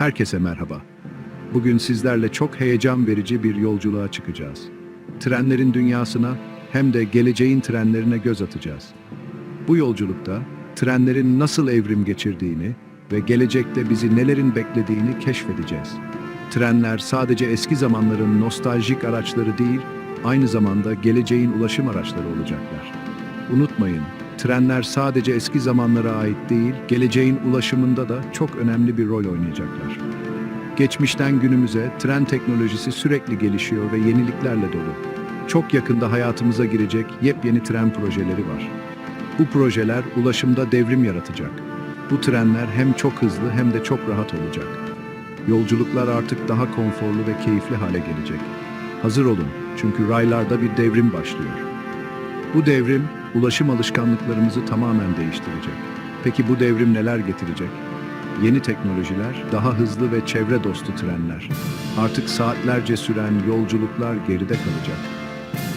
Herkese merhaba. Bugün sizlerle çok heyecan verici bir yolculuğa çıkacağız. Trenlerin dünyasına hem de geleceğin trenlerine göz atacağız. Bu yolculukta trenlerin nasıl evrim geçirdiğini ve gelecekte bizi nelerin beklediğini keşfedeceğiz. Trenler sadece eski zamanların nostaljik araçları değil, aynı zamanda geleceğin ulaşım araçları olacaklar. Unutmayın, trenler sadece eski zamanlara ait değil, geleceğin ulaşımında da çok önemli bir rol oynayacaklar. Geçmişten günümüze tren teknolojisi sürekli gelişiyor ve yeniliklerle dolu. Çok yakında hayatımıza girecek yepyeni tren projeleri var. Bu projeler ulaşımda devrim yaratacak. Bu trenler hem çok hızlı hem de çok rahat olacak. Yolculuklar artık daha konforlu ve keyifli hale gelecek. Hazır olun çünkü raylarda bir devrim başlıyor. Bu devrim ulaşım alışkanlıklarımızı tamamen değiştirecek. Peki bu devrim neler getirecek? Yeni teknolojiler, daha hızlı ve çevre dostu trenler. Artık saatlerce süren yolculuklar geride kalacak.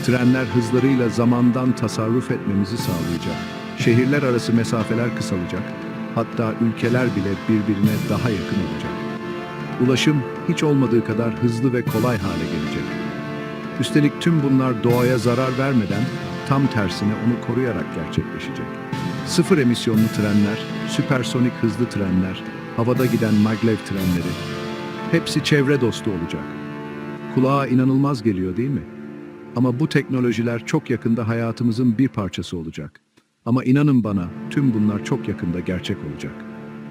Trenler hızlarıyla zamandan tasarruf etmemizi sağlayacak. Şehirler arası mesafeler kısalacak. Hatta ülkeler bile birbirine daha yakın olacak. Ulaşım hiç olmadığı kadar hızlı ve kolay hale gelecek. Üstelik tüm bunlar doğaya zarar vermeden tam tersine onu koruyarak gerçekleşecek. Sıfır emisyonlu trenler, süpersonik hızlı trenler, havada giden maglev trenleri hepsi çevre dostu olacak. Kulağa inanılmaz geliyor değil mi? Ama bu teknolojiler çok yakında hayatımızın bir parçası olacak. Ama inanın bana tüm bunlar çok yakında gerçek olacak.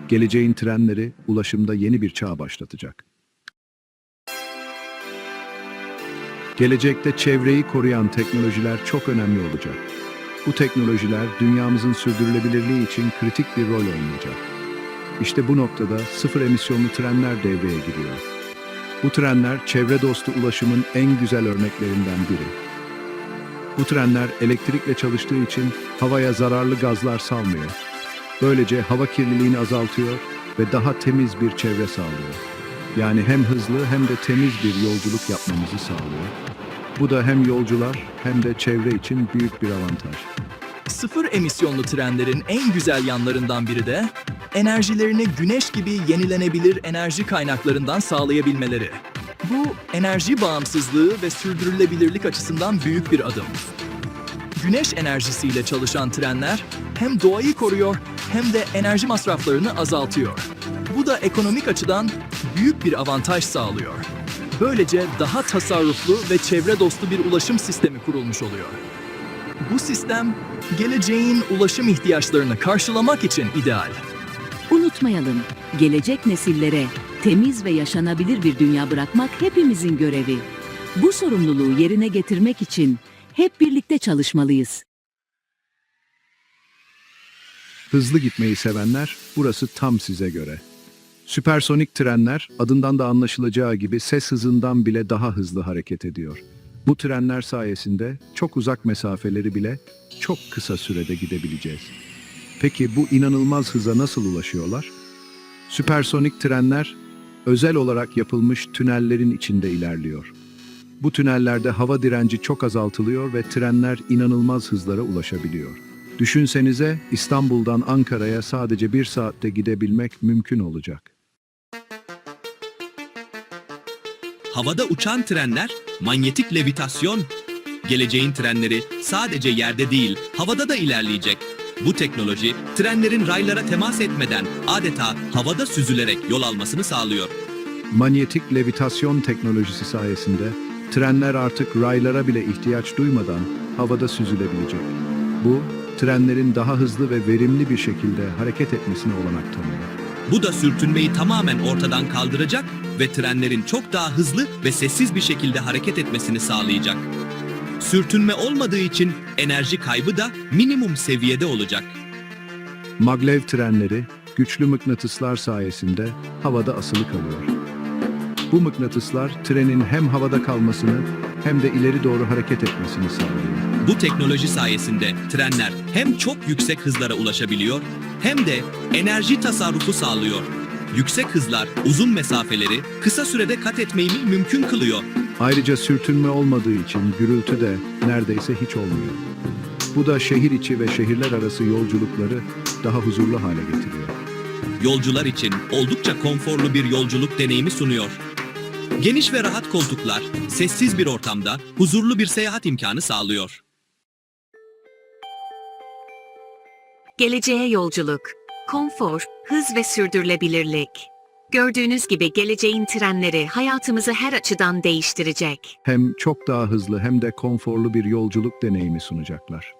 Geleceğin trenleri ulaşımda yeni bir çağ başlatacak. Gelecekte çevreyi koruyan teknolojiler çok önemli olacak. Bu teknolojiler dünyamızın sürdürülebilirliği için kritik bir rol oynayacak. İşte bu noktada sıfır emisyonlu trenler devreye giriyor. Bu trenler çevre dostu ulaşımın en güzel örneklerinden biri. Bu trenler elektrikle çalıştığı için havaya zararlı gazlar salmıyor. Böylece hava kirliliğini azaltıyor ve daha temiz bir çevre sağlıyor. Yani hem hızlı hem de temiz bir yolculuk yapmamızı sağlıyor. Bu da hem yolcular hem de çevre için büyük bir avantaj. Sıfır emisyonlu trenlerin en güzel yanlarından biri de enerjilerini güneş gibi yenilenebilir enerji kaynaklarından sağlayabilmeleri. Bu enerji bağımsızlığı ve sürdürülebilirlik açısından büyük bir adım. Güneş enerjisiyle çalışan trenler hem doğayı koruyor hem de enerji masraflarını azaltıyor. Bu da ekonomik açıdan büyük bir avantaj sağlıyor. Böylece daha tasarruflu ve çevre dostu bir ulaşım sistemi kurulmuş oluyor. Bu sistem geleceğin ulaşım ihtiyaçlarını karşılamak için ideal. Unutmayalım, gelecek nesillere temiz ve yaşanabilir bir dünya bırakmak hepimizin görevi. Bu sorumluluğu yerine getirmek için hep birlikte çalışmalıyız. Hızlı gitmeyi sevenler, burası tam size göre. Süpersonik trenler, adından da anlaşılacağı gibi ses hızından bile daha hızlı hareket ediyor. Bu trenler sayesinde çok uzak mesafeleri bile çok kısa sürede gidebileceğiz. Peki bu inanılmaz hıza nasıl ulaşıyorlar? Süpersonik trenler, özel olarak yapılmış tünellerin içinde ilerliyor. Bu tünellerde hava direnci çok azaltılıyor ve trenler inanılmaz hızlara ulaşabiliyor. Düşünsenize İstanbul'dan Ankara'ya sadece bir saatte gidebilmek mümkün olacak. Havada uçan trenler, manyetik levitasyon. Geleceğin trenleri sadece yerde değil, havada da ilerleyecek. Bu teknoloji, trenlerin raylara temas etmeden adeta havada süzülerek yol almasını sağlıyor. Manyetik levitasyon teknolojisi sayesinde trenler artık raylara bile ihtiyaç duymadan havada süzülebilecek. Bu, trenlerin daha hızlı ve verimli bir şekilde hareket etmesine olanak tanıyor. Bu da sürtünmeyi tamamen ortadan kaldıracak ve trenlerin çok daha hızlı ve sessiz bir şekilde hareket etmesini sağlayacak. Sürtünme olmadığı için enerji kaybı da minimum seviyede olacak. Maglev trenleri güçlü mıknatıslar sayesinde havada asılı kalıyor. Bu mıknatıslar trenin hem havada kalmasını hem de ileri doğru hareket etmesini sağlıyor. Bu teknoloji sayesinde trenler hem çok yüksek hızlara ulaşabiliyor hem de enerji tasarrufu sağlıyor. Yüksek hızlar uzun mesafeleri kısa sürede kat etmeyi mümkün kılıyor. Ayrıca sürtünme olmadığı için gürültü de neredeyse hiç olmuyor. Bu da şehir içi ve şehirler arası yolculukları daha huzurlu hale getiriyor. yolcular için oldukça konforlu bir yolculuk deneyimi sunuyor. Geniş ve rahat koltuklar, sessiz bir ortamda huzurlu bir seyahat imkanı sağlıyor. Geleceğe yolculuk, konfor, hız ve sürdürülebilirlik. Gördüğünüz gibi geleceğin trenleri hayatımızı her açıdan değiştirecek. Hem çok daha hızlı hem de konforlu bir yolculuk deneyimi sunacaklar.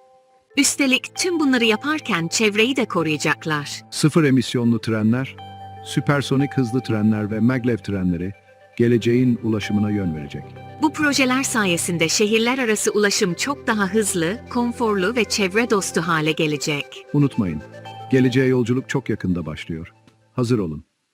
Üstelik tüm bunları yaparken çevreyi de koruyacaklar. Sıfır emisyonlu trenler, süpersonik hızlı trenler ve maglev trenleri geleceğin ulaşımına yön verecek. Bu projeler sayesinde şehirler arası ulaşım çok daha hızlı, konforlu ve çevre dostu hale gelecek. Unutmayın, geleceğe yolculuk çok yakında başlıyor. Hazır olun.